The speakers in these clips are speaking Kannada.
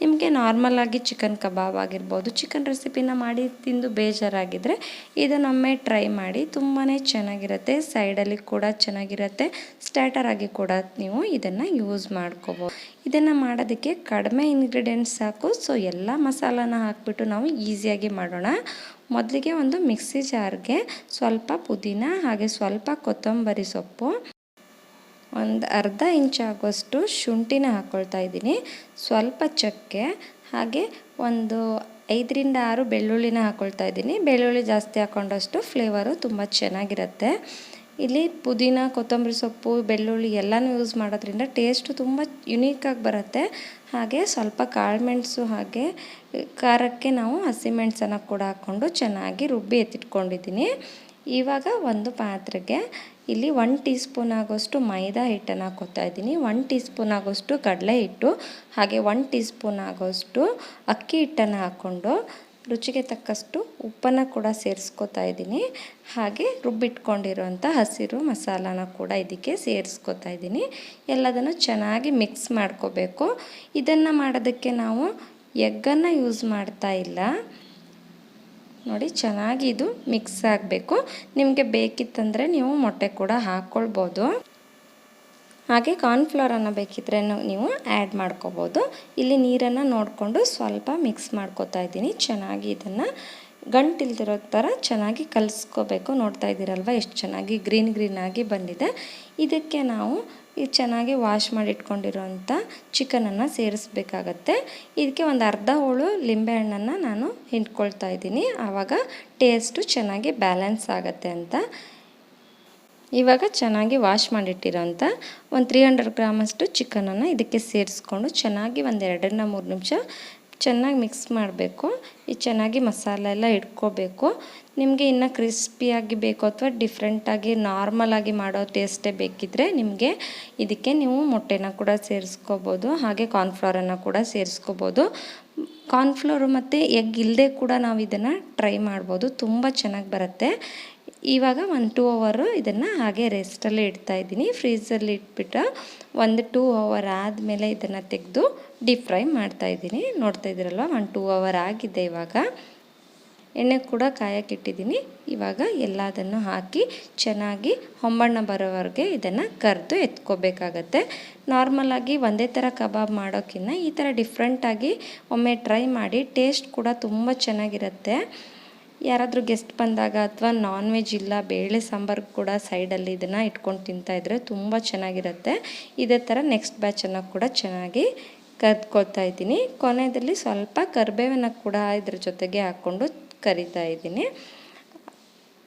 ನಿಮಗೆ ನಾರ್ಮಲಾಗಿ ಚಿಕನ್ ಕಬಾಬ್ ಆಗಿರ್ಬೋದು. ಚಿಕನ್ ರೆಸಿಪಿನ ಮಾಡಿ ತಿಂದು ಬೇಜಾರಾಗಿದ್ದರೆ ಇದನ್ನೊಮ್ಮೆ ಟ್ರೈ ಮಾಡಿ ತುಂಬಾ ಚೆನ್ನಾಗಿರುತ್ತೆ ಸೈಡಲ್ಲಿ ಕೂಡ ಚೆನ್ನಾಗಿರುತ್ತೆ ಸ್ಟಾರ್ಟರ್ ಆಗಿ ಕೂಡ ನೀವು ಇದನ್ನು ಯೂಸ್ ಮಾಡ್ಕೋಬೋದು. ಇದನ್ನು ಮಾಡೋದಕ್ಕೆ ಕಡಿಮೆ ಇಂಗ್ರೀಡಿಯೆಂಟ್ಸ್ ಸಾಕು. ಸೊ ಎಲ್ಲ ಮಸಾಲಾನ ಹಾಕಿಬಿಟ್ಟು ನಾವು ಈಸಿಯಾಗಿ ಮಾಡೋಣ. ಮೊದಲಿಗೆ ಒಂದು ಮಿಕ್ಸಿ ಜಾರ್ಗೆ ಸ್ವಲ್ಪ ಪುದೀನ ಹಾಗೆ ಸ್ವಲ್ಪ ಕೊತ್ತಂಬರಿ ಸೊಪ್ಪು ಒಂದು ಅರ್ಧ ಇಂಚ್ ಆಗೋಷ್ಟು ಶುಂಠಿನ ಹಾಕ್ಕೊಳ್ತಾ ಇದ್ದೀನಿ. ಸ್ವಲ್ಪ ಚಕ್ಕೆ, ಹಾಗೆ ಒಂದು ಐದರಿಂದ ಆರು ಬೆಳ್ಳುಳ್ಳಿನ ಹಾಕ್ಕೊಳ್ತಾ ಇದ್ದೀನಿ. ಬೆಳ್ಳುಳ್ಳಿ ಜಾಸ್ತಿ ಹಾಕ್ಕೊಂಡಷ್ಟು ಫ್ಲೇವರು ತುಂಬ ಚೆನ್ನಾಗಿರುತ್ತೆ. ಇಲ್ಲಿ ಪುದೀನ, ಕೊತ್ತಂಬರಿ ಸೊಪ್ಪು, ಬೆಳ್ಳುಳ್ಳಿ ಎಲ್ಲನೂ ಯೂಸ್ ಮಾಡೋದ್ರಿಂದ ಟೇಸ್ಟು ತುಂಬ ಯುನೀಕಾಗಿ ಬರುತ್ತೆ. ಹಾಗೆ ಸ್ವಲ್ಪ ಕಾಳುಮೆಣಸು ಹಾಗೆ ಖಾರಕ್ಕೆ ನಾವು ಹಸಿಮೆಣಸನ್ನು ಕೂಡ ಹಾಕ್ಕೊಂಡು ಚೆನ್ನಾಗಿ ರುಬ್ಬಿ ಎತ್ತಿಟ್ಕೊಂಡಿದ್ದೀನಿ. ಇವಾಗ ಒಂದು ಪಾತ್ರೆಗೆ ಇಲ್ಲಿ ಒನ್ ಟೀ ಸ್ಪೂನ್ ಆಗೋಷ್ಟು ಮೈದಾ ಹಿಟ್ಟನ್ನು ಹಾಕೋತಾ ಇದ್ದೀನಿ. ಒನ್ ಟೀ ಸ್ಪೂನ್ ಆಗೋಷ್ಟು ಕಡಲೆ ಹಿಟ್ಟು, ಹಾಗೆ ಒನ್ ಟೀ ಸ್ಪೂನ್ ಆಗೋಷ್ಟು ಅಕ್ಕಿ ಹಿಟ್ಟನ್ನು ಹಾಕ್ಕೊಂಡು ರುಚಿಗೆ ತಕ್ಕಷ್ಟು ಉಪ್ಪನ್ನು ಕೂಡ ಸೇರಿಸ್ಕೊತಾ ಇದ್ದೀನಿ. ಹಾಗೆ ರುಬ್ಬಿಟ್ಕೊಂಡಿರೋಂಥ ಹಸಿರು ಮಸಾಲಾನ ಕೂಡ ಇದಕ್ಕೆ ಸೇರಿಸ್ಕೊತಾ ಇದ್ದೀನಿ. ಎಲ್ಲದನ್ನು ಚೆನ್ನಾಗಿ ಮಿಕ್ಸ್ ಮಾಡ್ಕೋಬೇಕು. ಇದನ್ನು ಮಾಡೋದಕ್ಕೆ ನಾವು ಎಗ್ಗನ್ನು ಯೂಸ್ ಮಾಡ್ತಾ ಇಲ್ಲ. ನೋಡಿ, ಚೆನ್ನಾಗಿ ಇದು ಮಿಕ್ಸ್ ಆಗಬೇಕು. ನಿಮಗೆ ಬೇಕಿತ್ತಂದರೆ ನೀವು ಮೊಟ್ಟೆ ಕೂಡ ಹಾಕ್ಕೊಳ್ಬೋದು ಹಾಗೆ ಕಾರ್ನ್ಫ್ಲವರನ್ನು ಬೇಕಿದ್ರೆ ನೀವು ಆ್ಯಡ್ ಮಾಡ್ಕೋಬೋದು. ಇಲ್ಲಿ ನೀರನ್ನು ನೋಡಿಕೊಂಡು ಸ್ವಲ್ಪ ಮಿಕ್ಸ್ ಮಾಡ್ಕೋತಾ ಇದ್ದೀನಿ. ಚೆನ್ನಾಗಿ ಇದನ್ನು ಗಂಟಿಲ್ದಿರೋ ಥರ ಚೆನ್ನಾಗಿ ಕಲಿಸ್ಕೋಬೇಕು. ನೋಡ್ತಾ ಇದ್ದೀರಲ್ವ? ಎಷ್ಟು ಚೆನ್ನಾಗಿ ಗ್ರೀನ್ ಗ್ರೀನ್ ಆಗಿ ಬಂದಿದೆ. ಇದಕ್ಕೆ ನಾವು ಇದು ಚೆನ್ನಾಗಿ ವಾಶ್ ಮಾಡಿ ಇಟ್ಕೊಂಡಿರೋಂಥ ಚಿಕನನ್ನು ಸೇರಿಸ್ಬೇಕಾಗತ್ತೆ. ಇದಕ್ಕೆ ಒಂದು ಅರ್ಧ ಹೋಳು ಲಿಂಬೆಹಣ್ಣನ್ನು ನಾನು ಹಿಂಡ್ಕೊಳ್ತಾ ಇದ್ದೀನಿ. ಆವಾಗ ಟೇಸ್ಟು ಚೆನ್ನಾಗಿ ಬ್ಯಾಲೆನ್ಸ್ ಆಗುತ್ತೆ ಅಂತ. ಇವಾಗ ಚೆನ್ನಾಗಿ ವಾಶ್ ಮಾಡಿಟ್ಟಿರೋಂಥ ಒಂದು ತ್ರೀ ಹಂಡ್ರೆಡ್ ಗ್ರಾಮಷ್ಟು ಚಿಕನನ್ನು ಇದಕ್ಕೆ ಸೇರಿಸ್ಕೊಂಡು ಚೆನ್ನಾಗಿ ಒಂದು ಎರಡರಿಂದ ಮೂರು ನಿಮಿಷ ಚೆನ್ನಾಗಿ ಮಿಕ್ಸ್ ಮಾಡಬೇಕು. ಈ ಚೆನ್ನಾಗಿ ಮಸಾಲೆ ಎಲ್ಲ ಇಟ್ಕೋಬೇಕು. ನಿಮಗೆ ಇನ್ನು ಕ್ರಿಸ್ಪಿಯಾಗಿ ಬೇಕು ಅಥವಾ ಡಿಫ್ರೆಂಟಾಗಿ ನಾರ್ಮಲಾಗಿ ಮಾಡೋ ಟೇಸ್ಟೇ ಬೇಕಿದ್ದರೆ ನಿಮಗೆ ಇದಕ್ಕೆ ನೀವು ಮೊಟ್ಟೆನ ಕೂಡ ಸೇರಿಸ್ಕೋಬೋದು, ಹಾಗೆ ಕಾರ್ನ್ಫ್ಲವರನ್ನು ಕೂಡ ಸೇರಿಸ್ಕೋಬೋದು. ಕಾರ್ನ್ಫ್ಲವರು ಮತ್ತು ಎಗ್ ಇಲ್ಲದೆ ಕೂಡ ನಾವು ಇದನ್ನು ಟ್ರೈ ಮಾಡ್ಬೋದು. ತುಂಬ ಚೆನ್ನಾಗಿ ಬರುತ್ತೆ. ಇವಾಗ ಒಂದು ಟೂ ಅವರು ಇದನ್ನು ಹಾಗೆ ರೆಸ್ಟಲ್ಲಿ ಇಡ್ತಾ ಇದ್ದೀನಿ. ಫ್ರೀಸಲ್ಲಿ ಇಟ್ಬಿಟ್ಟು ಒಂದು ಟೂ ಅವರ್ ಆದಮೇಲೆ ಇದನ್ನು ತೆಗೆದು ಡೀಪ್ ಫ್ರೈ ಮಾಡ್ತಾ ಇದ್ದೀನಿ. ನೋಡ್ತಾ ಇದ್ದೀರಲ್ವ? ಒಂದು ಟೂ ಅವರ್ ಆಗಿದೆ ಇವಾಗ. ಎಣ್ಣೆ ಕೂಡ ಕಾಯಕ್ಕಿಟ್ಟಿದ್ದೀನಿ ಇವಾಗ ಎಲ್ಲದನ್ನು ಹಾಕಿ ಚೆನ್ನಾಗಿ ಹೊಂಬಣ್ಣ ಬರೋವರೆಗೆ ಇದನ್ನು ಕರೆದು ಎತ್ಕೋಬೇಕಾಗತ್ತೆ. ನಾರ್ಮಲಾಗಿ ಒಂದೇ ಥರ ಕಬಾಬ್ ಮಾಡೋಕ್ಕಿಂತ ಈ ಥರ ಡಿಫ್ರೆಂಟಾಗಿ ಒಮ್ಮೆ ಟ್ರೈ ಮಾಡಿ ಟೇಸ್ಟ್ ಕೂಡ ತುಂಬ ಚೆನ್ನಾಗಿರುತ್ತೆ. ಯಾರಾದರೂ ಗೆಸ್ಟ್ ಬಂದಾಗ ಅಥವಾ ನಾನ್ ವೆಜ್ ಇಲ್ಲ, ಬೇಳೆ ಸಾಂಬಾರು ಕೂಡ ಸೈಡಲ್ಲಿ ಇದನ್ನು ಇಟ್ಕೊಂಡು ತಿಂತಾಯಿದ್ರೆ ತುಂಬ ಚೆನ್ನಾಗಿರುತ್ತೆ. ಇದೇ ಥರ ನೆಕ್ಸ್ಟ್ ಬ್ಯಾಚನ್ನು ಕೂಡ ಚೆನ್ನಾಗಿ ಕದ್ಕೊಳ್ತಾ ಇದ್ದೀನಿ. ಕೊನೆಯಲ್ಲಿ ಸ್ವಲ್ಪ ಕರಿಬೇವನ್ನು ಕೂಡ ಇದ್ರ ಜೊತೆಗೆ ಹಾಕ್ಕೊಂಡು ಕರಿತಾ ಇದ್ದೀನಿ.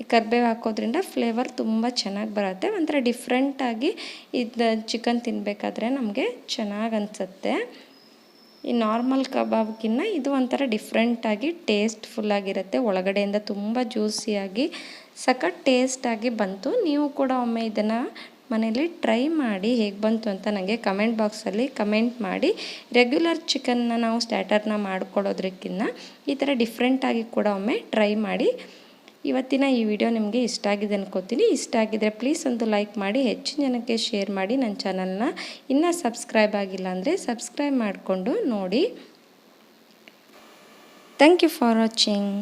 ಈ ಕರ್ಬೇವು ಹಾಕೋದ್ರಿಂದ ಫ್ಲೇವರ್ ತುಂಬ ಚೆನ್ನಾಗಿ ಬರುತ್ತೆ. ಒಂಥರ ಡಿಫ್ರೆಂಟಾಗಿ ಇದು ಚಿಕನ್ ತಿನ್ನಬೇಕಾದ್ರೆ ನಮಗೆ ಚೆನ್ನಾಗಿ ಅನಿಸುತ್ತೆ. ಈ ನಾರ್ಮಲ್ ಕಬಾಬ್ಗಿನ್ನ ಇದು ಒಂಥರ ಡಿಫ್ರೆಂಟಾಗಿ ಟೇಸ್ಟ್ಫುಲ್ಲಾಗಿರುತ್ತೆ ಒಳಗಡೆಯಿಂದ ತುಂಬ ಜ್ಯೂಸಿಯಾಗಿ ಸಖತ್ ಟೇಸ್ಟಾಗಿ ಬಂತು. ನೀವು ಕೂಡ ಒಮ್ಮೆ ಇದನ್ನು ಮನೇಲಿ ಟ್ರೈ ಮಾಡಿ ಹೇಗೆ ಬಂತು ಅಂತ ನನಗೆ ಕಮೆಂಟ್ ಬಾಕ್ಸಲ್ಲಿ ಕಮೆಂಟ್ ಮಾಡಿ. ರೆಗ್ಯುಲರ್ ಚಿಕನ್ನ ನಾವು ಸ್ಟ್ಯಾಟರ್ನ ಮಾಡ್ಕೊಡೋದ್ರಕ್ಕಿಂತ ಈ ಥರ ಡಿಫ್ರೆಂಟಾಗಿ ಕೂಡ ಒಮ್ಮೆ ಟ್ರೈ ಮಾಡಿ. ಇವತ್ತಿನ ಈ ವಿಡಿಯೋ ನಿಮಗೆ ಇಷ್ಟ ಆಗಿದೆ ಅನ್ಕೋತೀನಿ. ಇಷ್ಟ ಆಗಿದ್ರೆ ಪ್ಲೀಸ್ ಒಂದು ಲೈಕ್ ಮಾಡಿ, ಹೆಚ್ಚಿನ ಜನಕ್ಕೆ ಶೇರ್ ಮಾಡಿ. ನನ್ನ ಚಾನಲ್ನ ಇನ್ನೂ ಸಬ್ಸ್ಕ್ರೈಬ್ ಆಗಿಲ್ಲ ಅಂದರೆ ಸಬ್ಸ್ಕ್ರೈಬ್ ಮಾಡಿಕೊಂಡು ನೋಡಿ. Thank you for watching